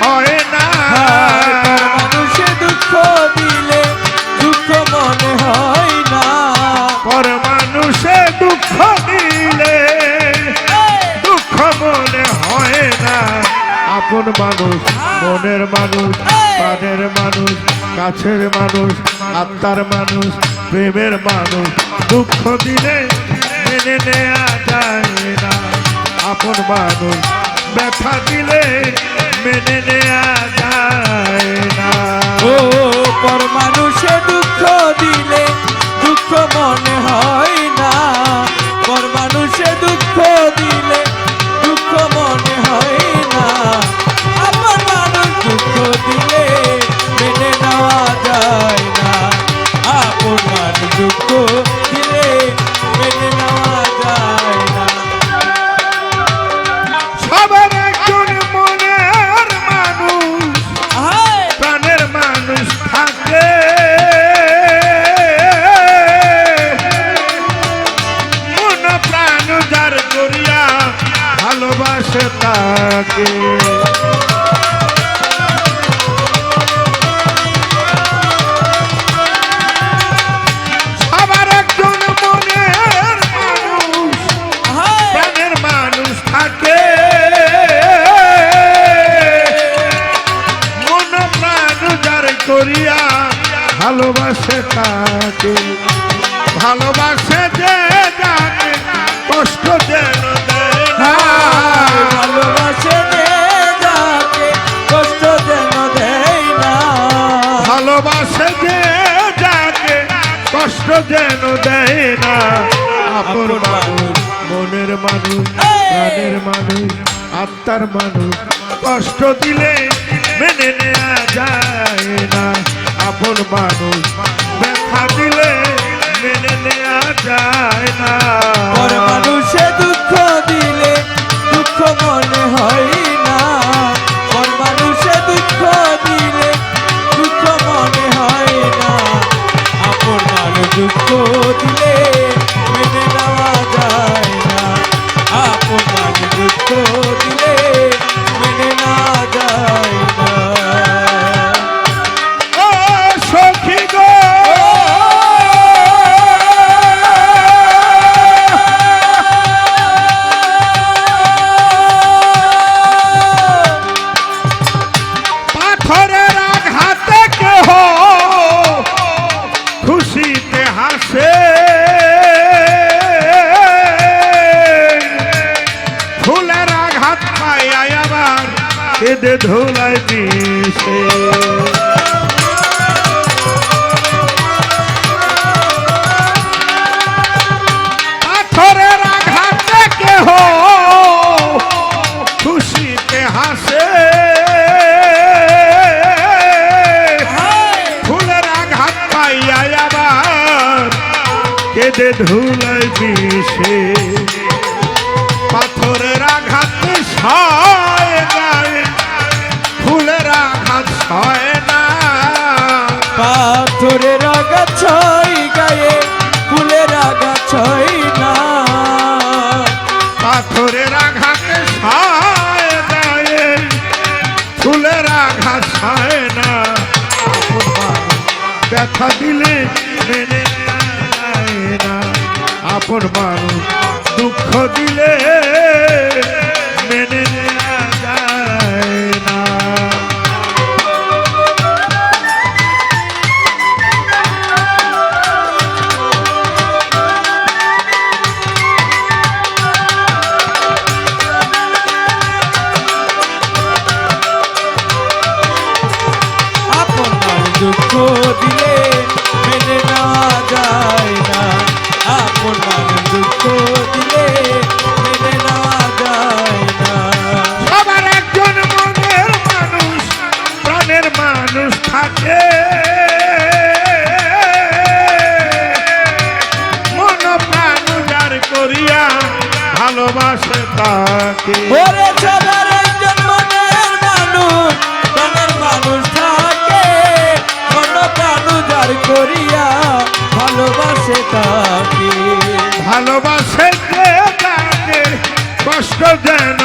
হয় না। মানুষে দুঃখ দিলে, দুঃখ মনে হয় না। পর মানুষে দুঃখ দিলে দুঃখ মনে হয় না আপন মানুষ, মনের মানুষ, প্রাণের মানুষ, কাছের মানুষ, আত্মার মানুষ, প্রেমের মানুষ। দুঃখ দিলে মেনে নেওয়া যায় না। আপন মানুষ, ব্যথা দিলে মেনে নেওয়া যায় না। ও পর মানুষে দুঃখ সবার একজন মনের মানুষ প্রাণের মানুষ থাকে। মন প্রাণ করিয়া ভালোবাসে তাকে। ভালোবাসে যে কষ্ট যেন কষ্ট যেন দেয় না। আপন মানুষ। মনের মানুষ প্রাণের মানুষ আত্মার মানুষ। কষ্ট দিলে মেনে নেওয়া যায় না। আপন মানুষ ব্যথা দিলে মেনে নেওয়া যায় না। হাসে ফুলের আঘাত পায় আবার কেঁদে ধুলাই দিছে ধুলাই বিষে পাথরের আঘাত সয় গায়ে ফুলের আঘাত সয় না পাথরের আগাছাই গায়ে ফুলের আগাছাই না পাথরের আঘাত সয় গায়ে ফুলের আঘাত সয় না ব্যথা আপন মানুষ দুঃখ দিলে করিয়া ভালোবাসে তাকে। ওরে সবার একজন মনের মানুষ মনের মানুষ থাকে। মন প্রাণ যার করিয়া ভালোবাসে তাকে। ভালোবাসে তাকে কষ্ট যেন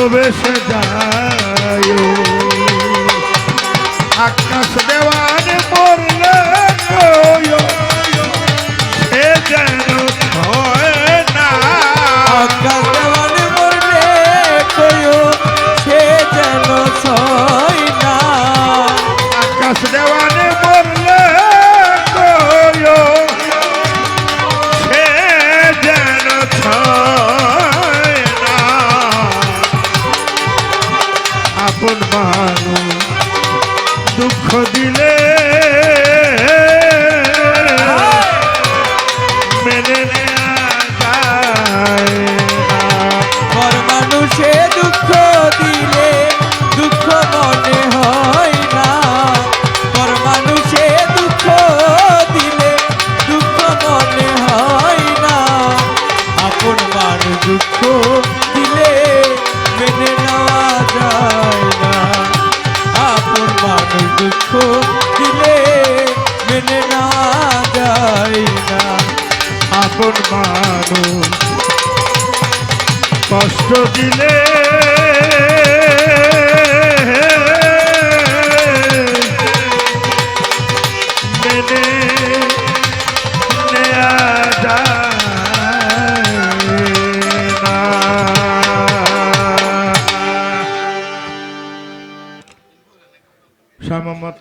Aproveita. আপন মানুষ দুঃখ দিলে জীবন মানো কষ্ট দিলে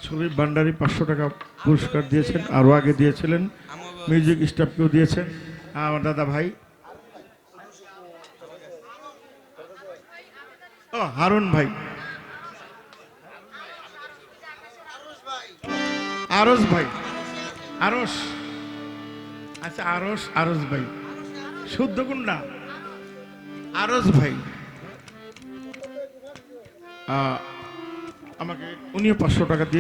শরীফ ভান্ডারি পাঁচশো টাকা পুরস্কার দিয়েছেন, আরও আগে দিয়েছিলেন মিউজিক স্টাফকেও দিয়েছেন। হ্যাঁ, আমার দাদা ভাই। ও, হারুন ভাই। আরস ভাই। আরস আচ্ছা আরস আরস ভাই। শুদ্ধ কোনটা আরস ভাই। আমাকে উনিও পাঁচশো টাকা দিয়ে